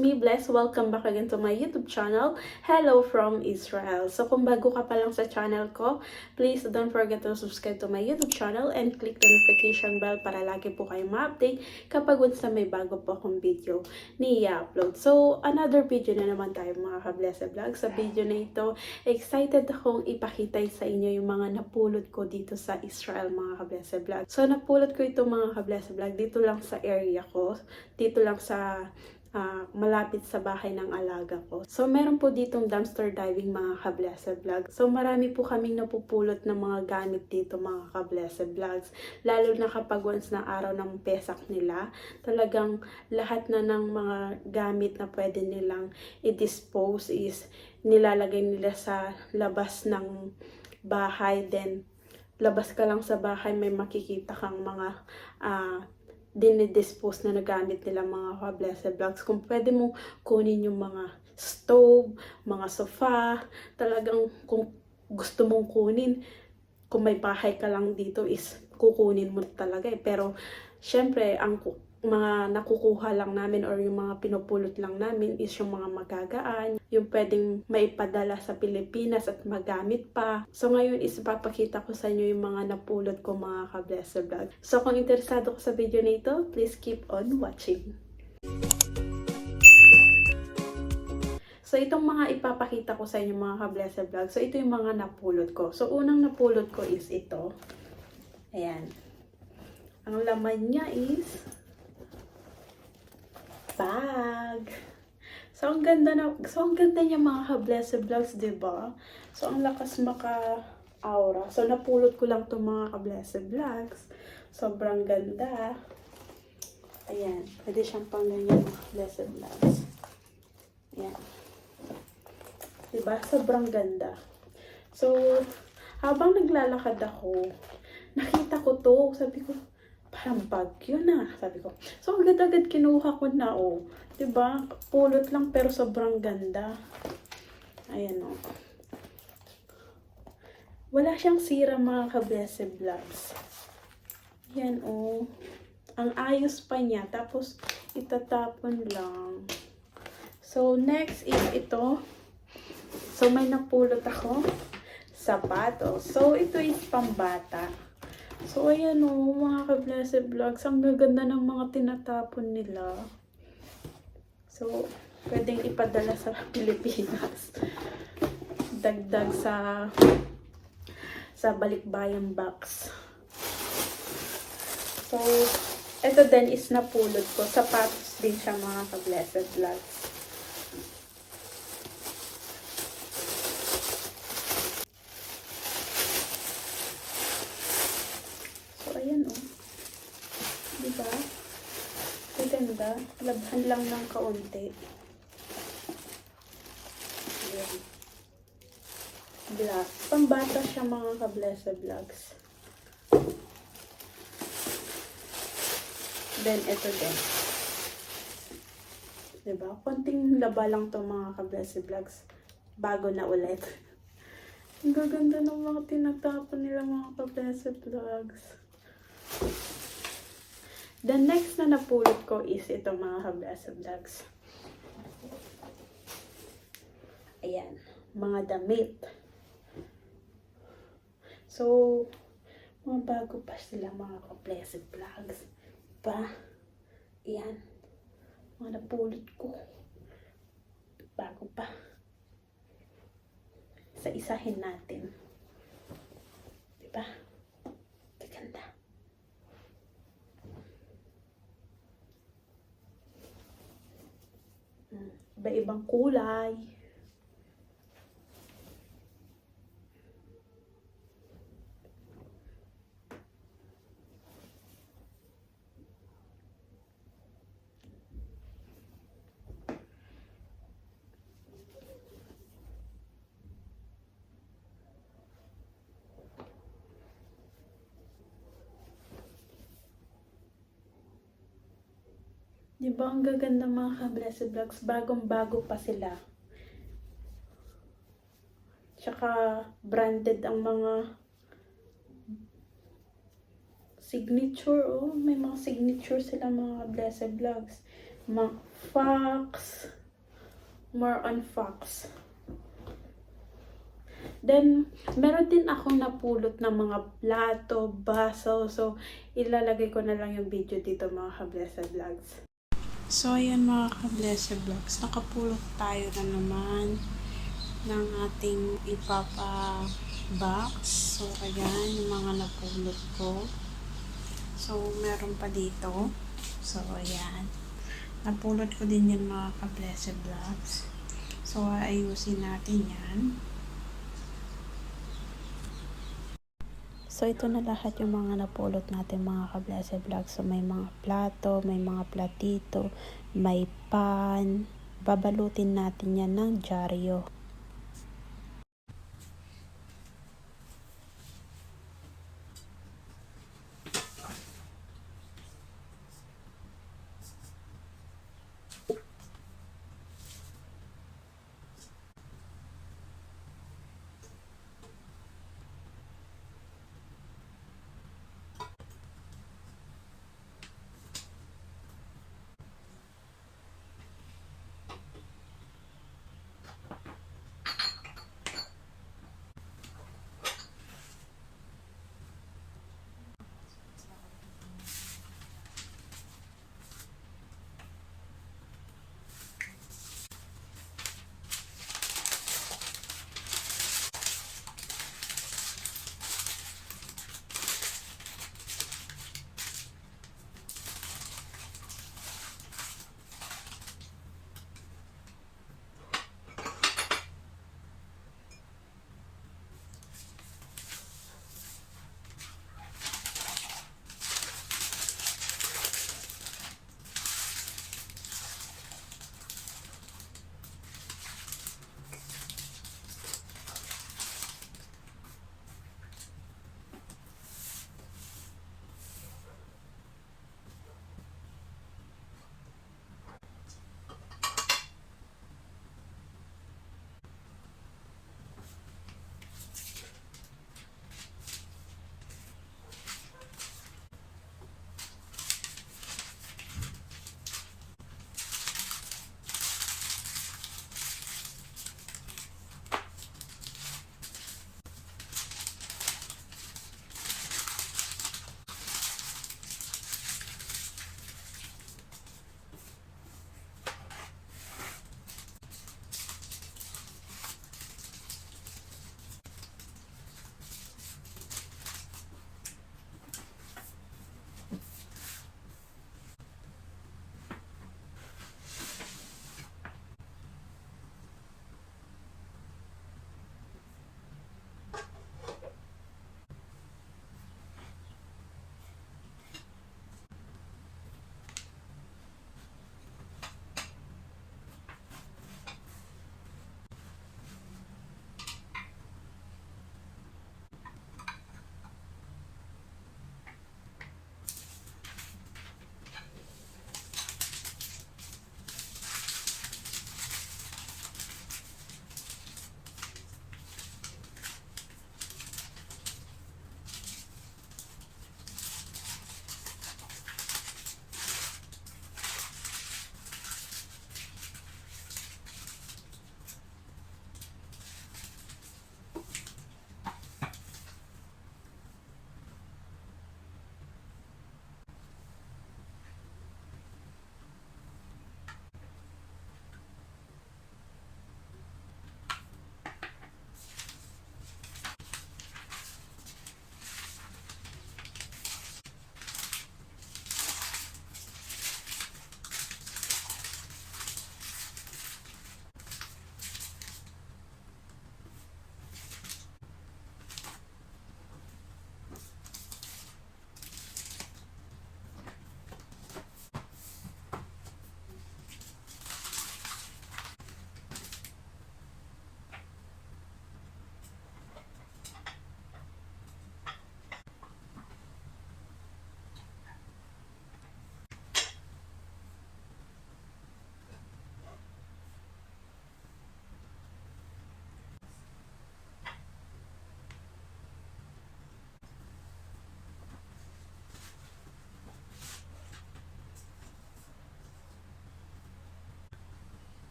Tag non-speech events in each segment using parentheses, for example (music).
me, Bless. Welcome back again to my YouTube channel. Hello from Israel. So kung bago ka pa lang sa channel ko, please don't forget to subscribe to my YouTube channel and click the notification bell para lagi po kayo ma-update kapag once na may bago po akong video ni upload So, another video na naman tayo mga ka-Blessed Vlog. Sa video na ito, excited akong ipakita sa inyo yung mga napulot ko dito sa Israel mga ka-Blessed Vlog. So, napulot ko ito mga ka-Blessed Vlog dito lang sa area ko. Dito lang sa ah, malapit sa bahay ng alaga ko. So, meron po ditong dumpster diving mga ka-Blessed Vlog. So, marami po kaming napupulot ng mga gamit dito mga ka-Blessed Vlogs. Lalo na kapag once na araw ng pesak nila, talagang lahat na ng mga gamit na pwede nilang i-dispose is nilalagay nila sa labas ng bahay. Then, labas ka lang sa bahay, may makikita kang mga ah, dinidispose na nagamit nila mga ka-blessed vlogs. Kung pwede mo kunin yung mga stove, mga sofa, talagang kung gusto mong kunin, kung may bahay ka lang dito is kukunin mo talaga eh. Pero, syempre, ang mga nakukuha lang namin or yung mga pinupulot lang namin is yung mga magagaan, yung pwedeng maipadala sa Pilipinas at magamit pa. So ngayon is ipapakita ko sa inyo yung mga napulot ko mga ka-blessed vlog. So kung interesado ka sa video na ito, please keep on watching. So, itong mga ipapakita ko sa inyo mga ka-blessed vlog. So, ito yung mga napulot ko. So, unang napulot ko is ito. Ayan. Ang laman niya is bag. So, ang ganda na, so, ang ganda niya mga ka-blessed vlogs, ba? So, ang lakas maka-aura. So, napulot ko lang itong mga ka-blessed vlogs. Sobrang ganda. Ayan. Pwede siyang pang ganyan mga ka-blessed vlogs. Ayan. Diba? Sobrang ganda. So, habang naglalakad ako, nakita ko to. Sabi ko, parang bagyo na. Sabi ko. So, agad-agad kinuha ko na, oh. Diba? Pulot lang pero sobrang ganda. Ayan, oh. Wala siyang sira mga ka-blessed vlogs. Yan, oh. Ang ayos pa niya. Tapos, itatapon lang. So, next is ito. So, may napulot ako. Sapatos. So, ito is pambata. So, ayan o, mga ka-blessed vlogs. Ang gaganda ng mga tinatapon nila. So, pwedeng ipadala sa (laughs) Pilipinas. Dagdag sa sa balikbayan box. So, ito din is napulot ko. Sapatos din siya mga ka-blessed vlogs. So, ayan o. Oh. Diba? Ang ganda. Labhan lang ng kaunti. Ayan. Black. Pambata siya mga ka-blessed vlogs. Then, ito din. Diba? Konting laba lang to mga ka-blessed vlogs. Bago na ulit. (laughs) Ang gaganda ng mga tinatapon nila mga ka-blessed vlogs. The next na napulot ko is ito mga ka-blessed vlogs. Ayan. Mga damit. So, mga bago pa sila mga ka-blessed vlogs. Pa. Ayan. Mga napulot ko. Bago pa. Sa isahin natin. Diba? Ganda. Iba-ibang kulay. Di ba ang gaganda mga ka-blessed vlogs? Bagong-bago pa sila. Tsaka branded ang mga signature, oh. May mga signature sila mga blessed vlogs. Ma Fox. More on Fox. Then, meron din akong napulot ng mga plato, baso. So, ilalagay ko na lang yung video dito mga ka-blessed vlogs. So, ayan mga ka-blessed vlogs. Nakapulot tayo na naman ng ating ipapa-box. So, ayan yung mga napulot ko. So, meron pa dito. So, ayan. Napulot ko din yan mga ka-blessed vlogs. So, ayusin natin yan. So, ito na lahat yung mga napulot natin mga ka-blessed vlogs. So, may mga plato, may mga platito, may pan. Babalutin natin yan ng dyaryo.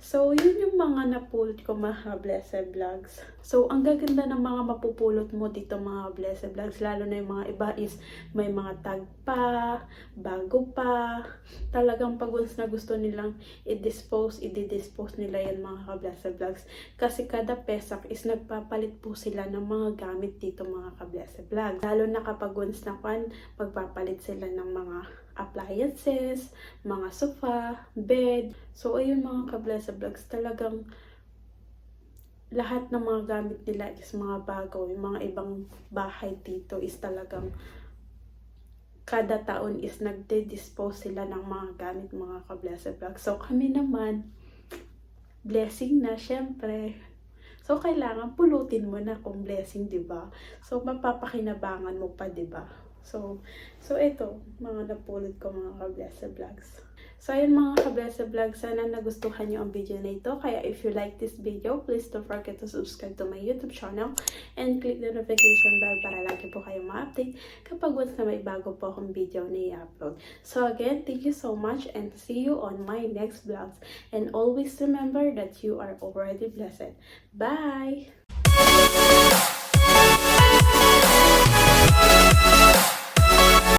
So, yun yung mga napulot ko mga blessed vlogs. So, ang gaganda ng mga mapupulot mo dito mga blessed vlogs. Lalo na yung mga iba is may mga tag pa, bago pa. Talagang pag once na gusto nilang i-dispose, i-dispose nila yan mga ka-blessed vlogs. Kasi kada pesak is nagpapalit po sila ng mga gamit dito mga ka-blessed vlogs. Lalo na kapag once na kwan, magpapalit sila ng mga appliances, mga sofa, bed. So, ayun mga ka-blessed vlogs, talagang lahat ng mga gamit nila is mga bago. Yung mga ibang bahay dito is talagang kada taon is nagde-dispose sila ng mga gamit mga ka-blessed vlogs. So, kami naman, blessing na, syempre. So, kailangan pulutin mo na kung blessing, di ba? So, mapapakinabangan mo pa, di ba? So, so ito, mga napulot ko mga ka-blessed vlogs. So, ayun mga ka-blessed vlogs, sana nagustuhan nyo ang video na ito. Kaya if you like this video, please don't forget to subscribe to my YouTube channel and click the notification bell para lagi po kayong ma-update kapag once na may bago po akong video na i-upload. So again, thank you so much and see you on my next vlogs. And always remember that you are already blessed. Bye!